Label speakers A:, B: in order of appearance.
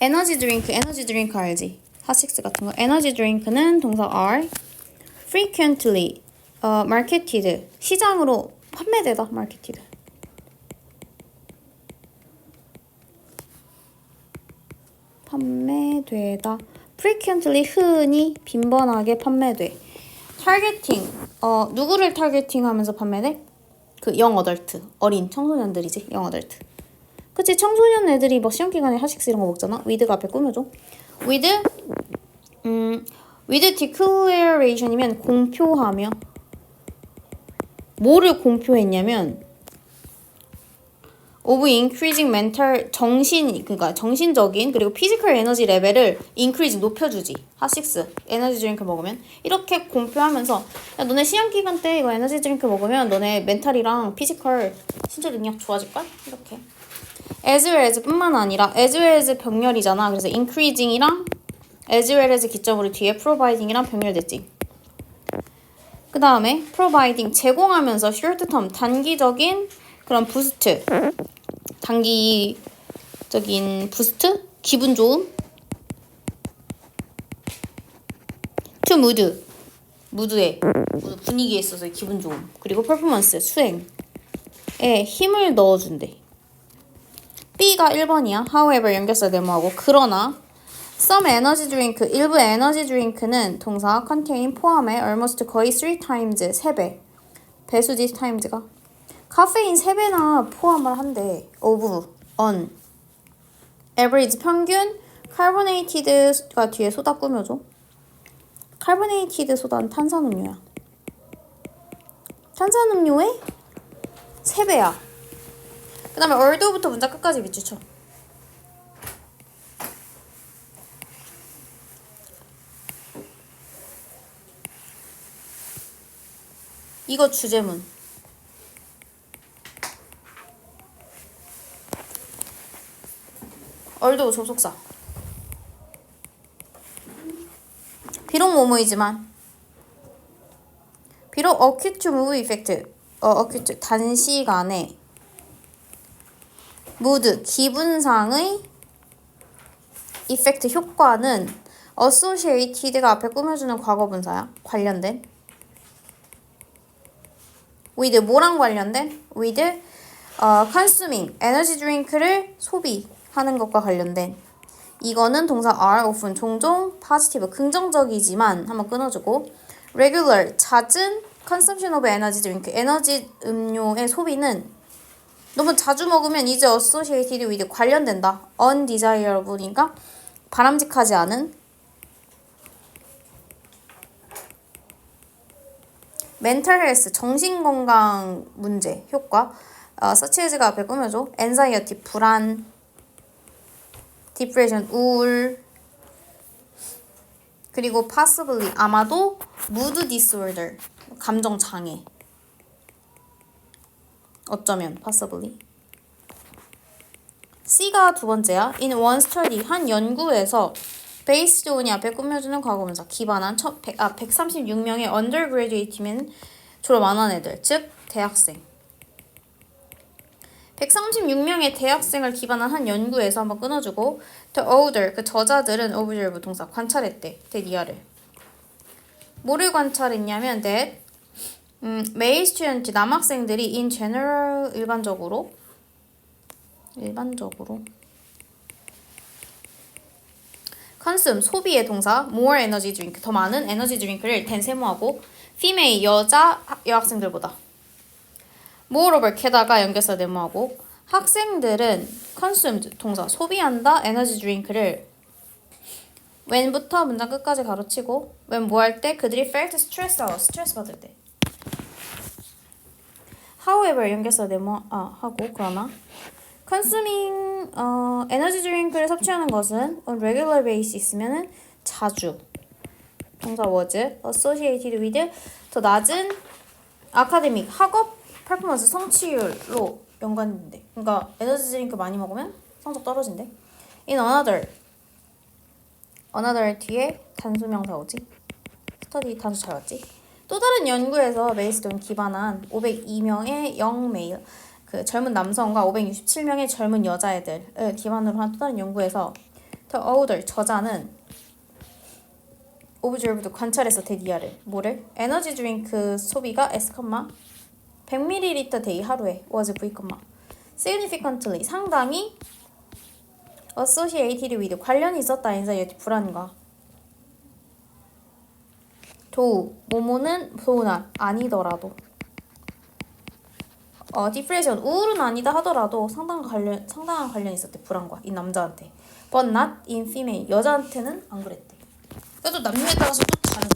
A: 에너지 드링크, 에너지 드링크 알지? 핫식스 같은 거. 에너지 드링크는 동사 are frequently 어, marketed 시장으로 판매되다 marketed. 판매되다. frequently 흔히 빈번하게 판매돼. 타겟팅 어 누구를 타겟팅하면서 판매돼? 그 영 어덜트 어린 청소년들이지 영 어덜트. 그치 청소년 애들이 막 시험 기간에 하식스 이런 거 먹잖아. 위드가 앞에 꾸며줘. 위드 음 with declaration이면 공표하며. 뭐를 공표했냐면 of increasing mental 정신 그러니까 정신적인 그리고 physical 에너지 레벨을 increase 높여주지. 핫식스 에너지 드링크 먹으면. 이렇게 공표하면서 야 너네 시험 기간 때 이거 에너지 드링크 먹으면 너네 멘탈이랑 피지컬 신체 능력 좋아질 걸? 이렇게 as well as 뿐만 아니라 as well as 병렬이잖아. 그래서 increasing이랑 as well as 기점으로 뒤에 providing이랑 병렬됐지. 그 다음에 providing 제공하면서 short term 단기적인 그런 부스트 단기적인 부스트 기분 좋음. to mood 무드에 무드 분위기에 있어서 기분 좋음. 그리고 퍼포먼스 수행 에 힘을 넣어준대 B가 1번이야. However 연결사 네모하고. 그러나 some 에너지 드링크 일부 에너지 드링크는 동사 contain 포함해 almost 거의 3 times 3배. 배수지 times가. 카페인 3배나 포함을 한대. of on. average 평균 carbonated가 뒤에 소다 꾸며줘. carbonated 소다는 탄산음료야. 탄산음료의 3배야 그 다음에 얼도부터 문자 끝까지 밑줄 쳐. 이거 주제문. 얼도 접속사. 비록 모모이지만 비록 acute move effect 어 acute 단시간에 mood 기분상의 이펙트 효과는 associated가 앞에 꾸며주는 과거분사야 관련된 with 뭐랑 관련된 with 어, consuming 에너지 드링크를 소비하는 것과 관련된 이거는 동사 are often 종종 positive 긍정적이지만 한번 끊어주고 regular 잦은 consumption of energy drink 에너지 음료의 소비는 너무 자주 먹으면 이제 associated with 관련된다 undesirable니까 바람직하지 않은 멘탈 헬스 정신 건강 문제 효과 어, 서치에즈가 앞에 꾸며줘 anxiety 불안 depression 우울 그리고 possibly 아마도 mood disorder 감정 장애 어쩌면 possibly. C가 두 번째야. In one study 한 연구에서 based on이 앞에 꾸며주는 과거분사 기반한 첫, 100, 아, 136명의 undergraduate면 졸업 안 한 애들 즉 대학생. 136명의 대학생을 기반한 한 연구에서 한번 끊어주고 the older 그 저자들은 observe 동사 관찰했대 대리아를. 뭐를 관찰했냐면 that 음, male student 남학생들이 in general 일반적으로? 일반적으로? consume 소비의 동사 more energy drink. 더 많은 에너지 드링크를 댄 세모하고 female 여자 여학생들보다. Moreover 게다가 연결사 네모하고 학생들은 consumed 동사 소비한다 에너지 드링크를 when부터 문장 끝까지 가로치고 when 뭐 할 때 그들이 felt stressed out 스트레스 받을 때 however 연결사 네모 아 하고 그러나 consuming 어, 에너지 드링크를 섭취하는 것은 on regular basis면은 자주 동사 was associated with 더 낮은 아카데믹 학업 퍼포먼스 성취율로 연관된대. 그러니까 에너지 드링크 많이 먹으면 성적 떨어진대. in another another 뒤에 단수명사 오지. 스터디 단수 잘 왔지. 또 다른 연구에서 메이스돈 기반한 502명의 영 메일 그 젊은 남성과 567명의 젊은 여자애들을 기반으로 한 또 다른 연구에서 The older 저자는 observed 관찰해서 데디아를 뭐를? 에너지 드링크 소비가 S, 100ml day 하루에 was V, significantly 상당히 associated with 관련이 있었다 anxiety 불안과 도 모모는 소나 아니더라도. 어 디프레션 우울은 아니다 하더라도 상당한 관련 상당한 관련이 있었대 불안과 이 남자한테. But not in female. 여자한테는 안 그랬대. 그래도 남녀에 따라서 또 다른